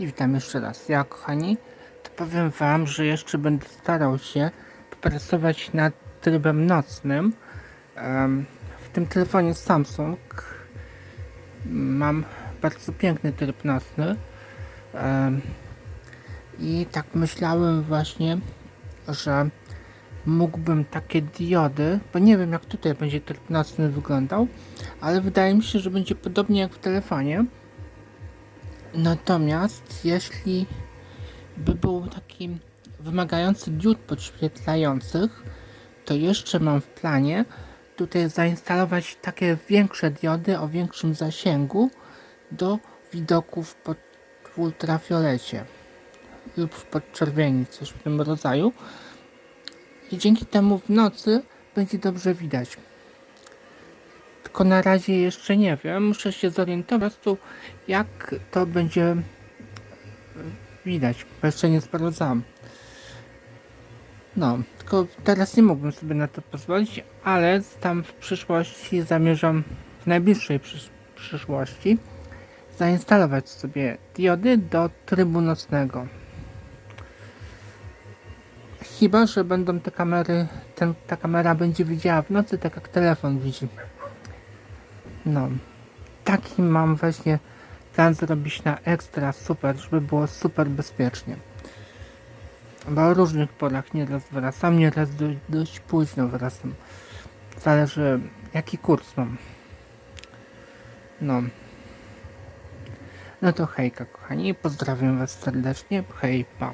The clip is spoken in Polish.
I witam jeszcze raz. Ja, kochani, to powiem Wam, że jeszcze będę starał się popracować nad trybem nocnym. W tym telefonie Samsung mam bardzo piękny tryb nocny. I tak myślałem właśnie, że mógłbym takie diody, bo nie wiem jak tutaj będzie tryb nocny wyglądał, ale wydaje mi się, że będzie podobnie jak w telefonie. Natomiast jeśli by był taki wymagający diod podświetlających, to jeszcze mam w planie tutaj zainstalować takie większe diody o większym zasięgu do widoków pod w ultrafiolecie lub w podczerwieni, coś w tym rodzaju. I dzięki temu w nocy będzie dobrze widać. Tylko na razie jeszcze nie wiem. Muszę się zorientować tu, jak to będzie widać. Bo jeszcze nie sprawdzam. No, tylko teraz nie mógłbym sobie na to pozwolić, ale tam w przyszłości zamierzam, w najbliższej przysz przyszłości, zainstalować sobie diody do trybu nocnego. Chyba, że będą te kamery, ten, ta kamera będzie widziała w nocy, tak jak telefon widzi. No, taki mam właśnie plan zrobić na ekstra super, żeby było super bezpiecznie. Bo o różnych porach nieraz wracam, nieraz dość, dość późno wracam. Zależy jaki kurs mam. No. No to hejka kochani, pozdrawiam was serdecznie, hej pa.